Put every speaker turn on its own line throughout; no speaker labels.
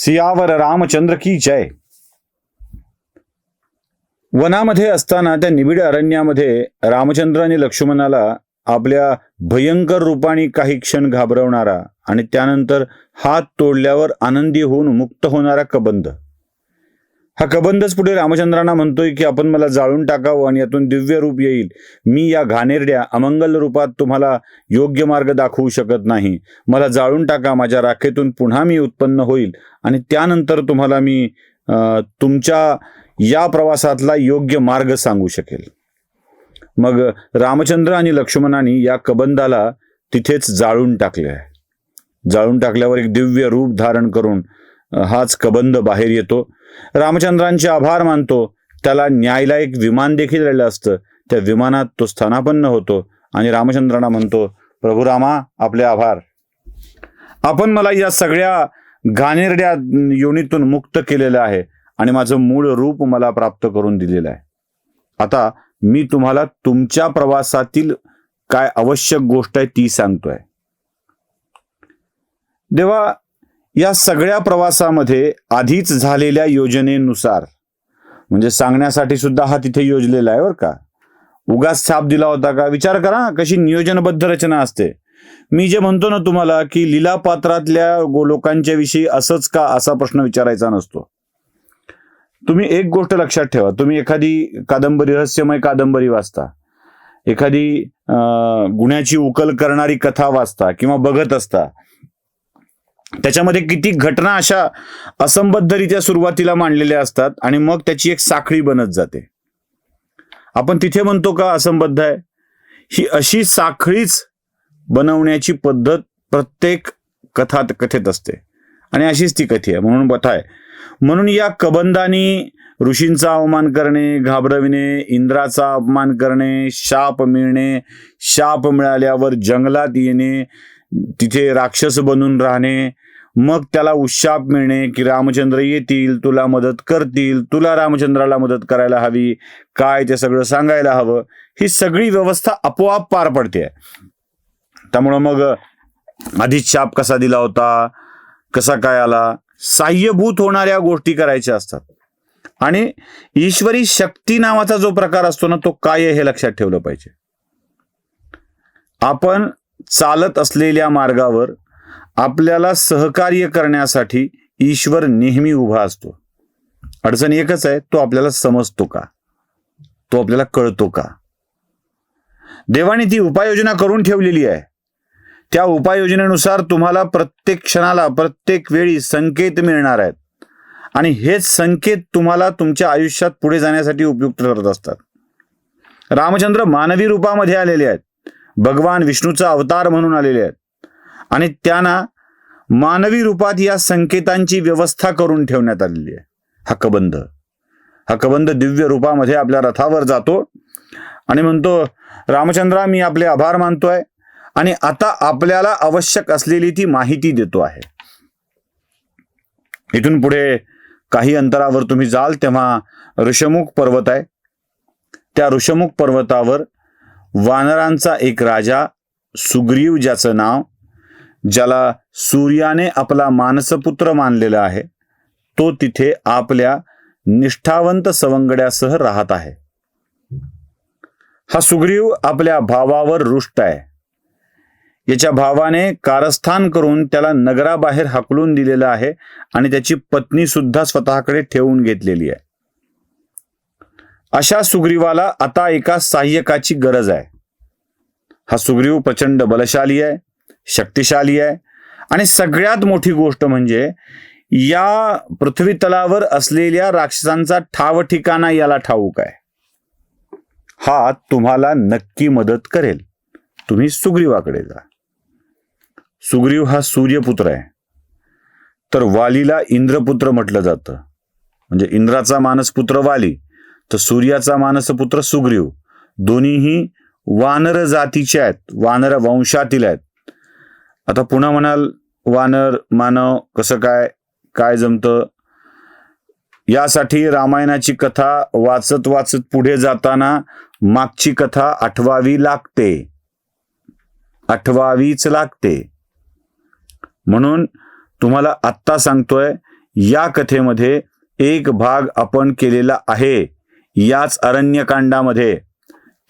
सियावर रामचंद्र की जय. वनामध्ये असताना त्या निबिड अरण्यामध्ये रामचंद्र आणि लक्ष्मणाला आपल्या भयंकर रूपाने काही क्षण घाबरवणारा आणि त्यानंतर हात तोडल्यावर आनंदी होऊन मुक्त होणारा कबंध. हा कबंधच पुढे रामचंद्रांना म्हणतोय की आपण मला जाळून टाकावं आणि यातून दिव्य रूप येईल. मी या घाणेरड्या अमंगल रूपात तुम्हाला योग्य मार्ग दाखवू शकत नाही. मला जाळून टाका माझ्या राखेतून पुन्हा मी उत्पन्न होईल आणि त्यानंतर तुम्हाला मी तुमच्या या प्रवासातला योग्य मार्ग सांगू शकेल. मग रामचंद्र आणि लक्ष्मणाने या कबंधाला तिथेच जाळून टाकले आहे. जाळून टाकल्यावर एक दिव्य रूप धारण करून हाच कबंध बाहेर येतो. रामचंद्रांचे आभार मानतो. त्याला न्यायला एक विमान देखील राहिलं असतं. त्या विमानात तो स्थानापन्न होतो आणि रामचंद्रांना म्हणतो प्रभू रामा आपले आभार. आपण मला या सगळ्या घाणेरड्या योनीतून मुक्त केलेलं आहे आणि माझं मूळ रूप मला प्राप्त करून दिलेलं आहे. आता मी तुम्हाला तुमच्या प्रवासातील काय आवश्यक गोष्ट आहे ती सांगतोय. देवा या सगळ्या प्रवासामध्ये आधीच झालेल्या योजनेनुसार म्हणजे सांगण्यासाठी सुद्धा हा तिथे योजलेला आहे बरं का. उगाच छाप दिला होता का? विचार करा कशी नियोजनबद्ध रचना असते. मी जे म्हणतो ना तुम्हाला की लीला पात्रातल्या गो- लोकांच्या विषयी असंच का असा प्रश्न विचारायचा नसतो. तुम्ही एक गोष्ट लक्षात ठेवा तुम्ही एखादी कादंबरी रहस्यमय कादंबरी वाचता. एखादी गुन्ह्याची उकल करणारी कथा वाचता किंवा बघत असता. त्याच्यामध्ये किती घटना अशा असंबद्धरित्या सुरुवातीला मांडलेल्या असतात आणि मग त्याची एक साखळी बनत जाते. आपण तिथे म्हणतो का असंबद्ध आहे? ही अशी साखळीच बनवण्याची पद्धत प्रत्येक कथात कथेत असते. आणि अशीच ती कथी आहे म्हणून कथा आहे. म्हणून या कबंदानी ऋषींचा अवमान करणे घाबरविणे इंद्राचा अपमान करणे शाप मिळणे शाप मिळाल्यावर जंगलात येणे तिथे राक्षस बनून राहणे मग त्याला उशाप मिळणे की रामचंद्र येतील तुला मदत करतील तुला रामचंद्राला मदत करायला हवी काय ते सगळं सांगायला हवं ही सगळी व्यवस्था आपोआप पार पडते. त्यामुळं मग आधीच शाप कसा दिला होता कसा काय आला साह्यभूत होणाऱ्या गोष्टी करायच्या असतात. आणि ईश्वरी शक्ती नावाचा जो प्रकार असतो ना तो काय हे लक्षात ठेवलं पाहिजे. आपण चालत असलेल्या मार्गावर आपल्याला सहकार्य करण्यासाठी ईश्वर नेहमी उभा असतो. अडचण एकच आहे तो आपल्याला समजतो का? तो आपल्याला कळतो का? देवाने ती उपाययोजना करून ठेवलेली आहे. त्या उपाययोजनेनुसार तुम्हाला प्रत्येक क्षणाला प्रत्येक वेळी संकेत मिळणार आहेत. आणि हेच संकेत तुम्हाला तुमच्या आयुष्यात पुढे जाण्यासाठी उपयुक्त ठरत असतात. रामचंद्र मानवी रूपामध्ये आलेले आहेत. भगवान विष्णूचा अवतार म्हणून आलेले आहेत. आणि त्यांना मानवी रूपात या संकेतांची व्यवस्था करून ठेवण्यात आलेली आहे. हा कबंध हा कबंध दिव्य रूपामध्ये आपल्या रथावर जातो. आणि म्हणतो रामचंद्रा मी आपले आभार मानतोय. आणि आता आपल्याला आवश्यक असलेली ती माहिती देतो आहे. इथून पुढे काही अंतरावर तुम्ही जाल तेव्हा ऋषमुख पर्वत आहे. त्या ऋषमुख पर्वतावर वानरांचा एक राजा सुग्रीव ज्याचं नाव ज्याला सूर्याने आपला मानसपुत्र मानलेला आहे तो तिथे आपल्या निष्ठावंत सवंगड्यासह राहत आहे. हा सुग्रीव आपल्या भावावर रुष्ट आहे. याच्या भावाने कारस्थान करून त्याला नगराबाहेर हकलून दिलेलं आहे आणि त्याची पत्नी सुद्धा स्वतःकडे ठेवून घेतलेली आहे. अशा सुग्रीवाला आता एका सहाय्यकाची गरज आहे. हा सुग्रीव प्रचंड बलशाली आहे शक्तिशाली आहे आणि सगळ्यात मोठी गोष्ट म्हणजे या पृथ्वी तलावर असलेल्या राक्षसांचा ठाव ठिकाणा याला ठाऊक आहे. हा तुम्हाला नक्की मदत करेल. तुम्ही सुग्रीवाकडे जा. सुग्रीव हा सूर्यपुत्र आहे. तर वालीला इंद्रपुत्र म्हटलं जातं. म्हणजे इंद्राचा मानसपुत्र वाली. तर सूर्याचा मानसपुत्र सुग्रीव. दोन्हीही वानर जातीचे आहेत वानर वंशातील आहेत. आता पुन्हा म्हणाल वानर मानव कसं काय काय जमतं? यासाठी रामायणाची कथा वाचत वाचत पुढे जाताना मागची कथा आठवावी लागते. आठवावीच लागते. म्हणून तुम्हाला आत्ता सांगतोय या कथेमध्ये एक भाग आपण केलेला आहे. याच अरण्यकांडामध्ये.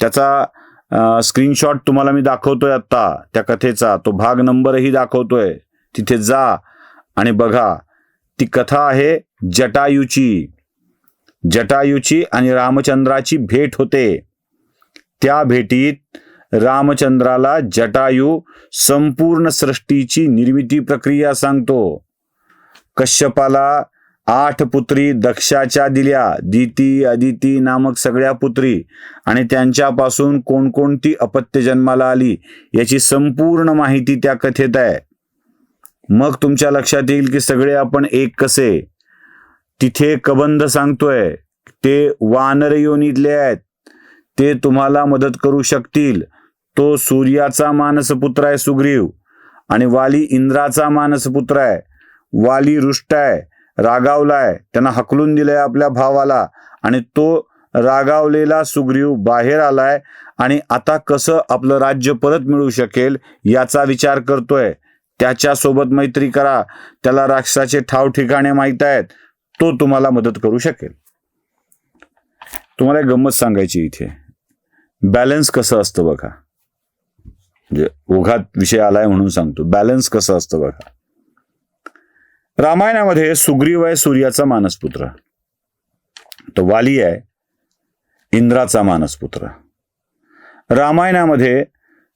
त्याचा स्क्रीनशॉट तुम्हाला मी दाखवतोय आत्ता त्या कथेचा. तो भाग नंबरही दाखवतोय. तिथे जा आणि बघा. ती कथा आहे जटायूची. जटायूची आणि रामचंद्राची भेट होते. त्या भेटीत रामचंद्राला जटायू संपूर्ण सृष्टीची निर्मिती प्रक्रिया सांगतो. कश्यपाला आठ पुत्री दक्षाच्या दिल्या. दिती अदिती नामक सगळ्या पुत्री. आणि त्यांच्यापासून कोणकोणती अपत्य जन्माला आली याची संपूर्ण माहिती त्या कथेत आहे. मग तुमच्या लक्षात येईल की सगळे आपण एक कसे? तिथे कबंध सांगतोय. ते वानर योनीतले आहेत. ते तुम्हाला मदत करू शकतील. तो सूर्याचा मानसपुत्र आहे सुग्रीव. आणि वाली इंद्राचा मानसपुत्र आहे. वाली रुष्ट आहे. रागावलाय. त्यांना हकलून दिलंय आपल्या भावाला. आणि तो रागावलेला सुग्रीव बाहेर आलाय. आणि आता कसं आपलं राज्य परत मिळू शकेल याचा विचार करतोय. त्याच्यासोबत मैत्री करा. त्याला राक्षसाचे ठाव ठिकाणे माहीत आहेत. तो तुम्हाला मदत करू शकेल. तुम्हाला एक गंमत सांगायची इथे. बॅलन्स कसं असतं बघा. म्हणजे ओघात विषय आलाय म्हणून सांगतो. बॅलन्स कसं असतं बघा. रामायणामध्ये सुग्रीव आहे सूर्याचा मानसपुत्र. तो वाली आहे इंद्राचा मानसपुत्र. रामायणामध्ये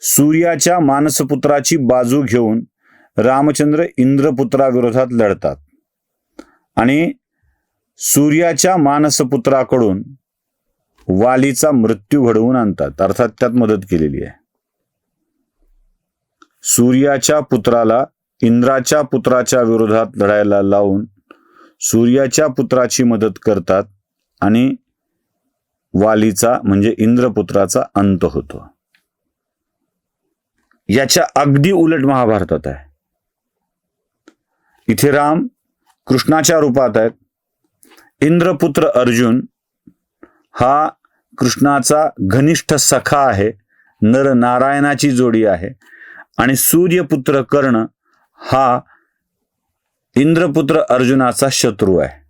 सूर्याच्या मानसपुत्राची बाजू घेऊन रामचंद्र इंद्रपुत्राविरोधात लढतात. आणि सूर्याच्या मानसपुत्राकडून वालीचा मृत्यू घडवून आणतात. अर्थात त्यात मदत केलेली आहे. सूर्याच्या पुत्राला इंद्राच्या पुत्राच्या विरोधात लढायला लावून सूर्याच्या पुत्राची मदत करतात आणि वालीचा म्हणजे इंद्रपुत्राचा अंत होतो. याच्या अगदी उलट महाभारतात आहे. इथे राम कृष्णाच्या रूपात आहेत. इंद्रपुत्र अर्जुन हा कृष्णाचा घनिष्ठ सखा आहे. नर नारायणाची जोडी आहे. आणि सूर्यपुत्र कर्ण हा इंद्रपुत्र अर्जुनाचा शत्रू आहे.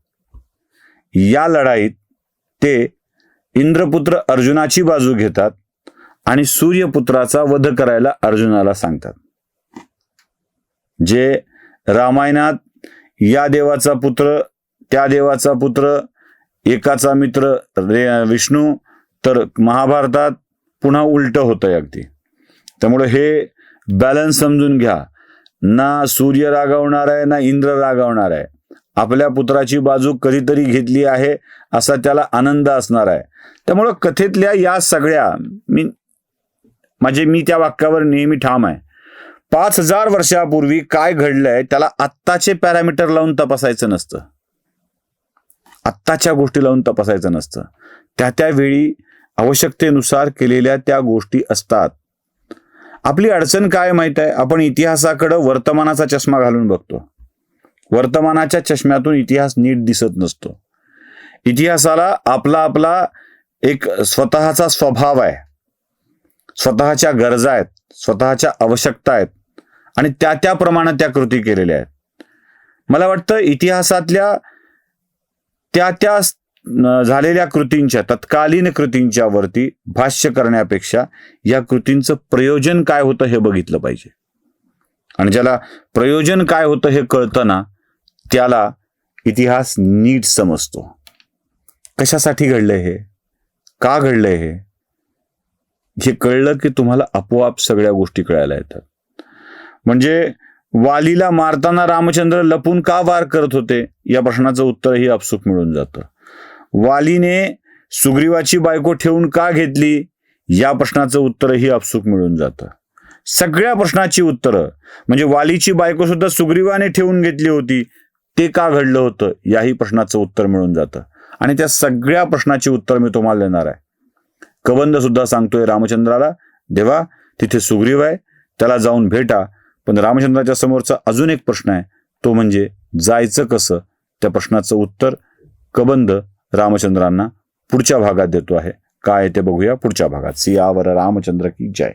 या लढाईत ते इंद्रपुत्र अर्जुनाची बाजू घेतात आणि सूर्यपुत्राचा वध करायला अर्जुनाला सांगतात. जे रामायणात या देवाचा पुत्र त्या देवाचा पुत्र एकाचा मित्र रे विष्णू तर महाभारतात पुन्हा उलट होतंय अगदी. त्यामुळे हे बॅलन्स समजून घ्या. ना सूर्य रागावणार आहे ना इंद्र रागावणार आहे. आपल्या पुत्राची बाजू कधीतरी घेतली आहे असा त्याला आनंद असणार आहे. त्यामुळं कथेतल्या या सगळ्या मी म्हणजे मी त्या वाक्यावर नेहमी ठाम आहे. पाच हजार वर्षापूर्वी काय घडलंय त्याला आत्ताचे पॅरामीटर लावून तपासायचं नसतं. आत्ताच्या गोष्टी लावून तपासायचं नसतं. त्या त्यावेळी आवश्यकतेनुसार केलेल्या त्या गोष्टी असतात. आपली अडचण काय माहीत आहे? आपण इतिहासाकडं वर्तमानाचा चष्मा घालून बघतो. वर्तमानाच्या चष्म्यातून इतिहास नीट दिसत नसतो. इतिहासाला आपला आपला एक स्वतःचा स्वभाव आहे. स्वतःच्या गरजा आहेत स्वतःच्या आवश्यकता आहेत आणि त्या त्या प्रमाणात त्या कृती केलेल्या आहेत. मला वाटतं इतिहासातल्या त्या त्या झालेल्या कृतींच्या तत्कालीन कृतींच्या वरती भाष्य करण्यापेक्षा या कृतींचं प्रयोजन काय होतं हे बघितलं पाहिजे. आणि ज्याला प्रयोजन काय होतं हे कळतं ना त्याला इतिहास नीट समजतो. कशासाठी घडलंय हे? का घडलंय हे? हे कळलं की तुम्हाला आपोआप सगळ्या गोष्टी कळायला येतात. म्हणजे वालीला मारताना रामचंद्र लपून का वार करत होते? या प्रश्नाचं उत्तरही आपसूक मिळून जातं. वालीने सुग्रीवाची बायको ठेवून का घेतली? या प्रश्नाचं उत्तरही आपसूक मिळून जातं. सगळ्या प्रश्नाची उत्तरं म्हणजे वालीची बायको सुद्धा सुग्रीवाने ठेवून घेतली होती ते का घडलं होतं? याही प्रश्नाचं उत्तर मिळून जातं. आणि त्या सगळ्या प्रश्नाची उत्तर मी तुम्हाला देणार आहे. कबंद सुद्धा सांगतोय रामचंद्राला देवा तिथे सुग्रीव आहे त्याला जाऊन भेटा. पण रामचंद्राच्या समोरचा अजून एक प्रश्न आहे तो म्हणजे जायचं कसं? त्या प्रश्नाचं उत्तर कबंद रामचंद्रांना पुढच्या भागात देतो आहे. काय ते बघूया पुढच्या भागात. सियावर रामचंद्र की जय.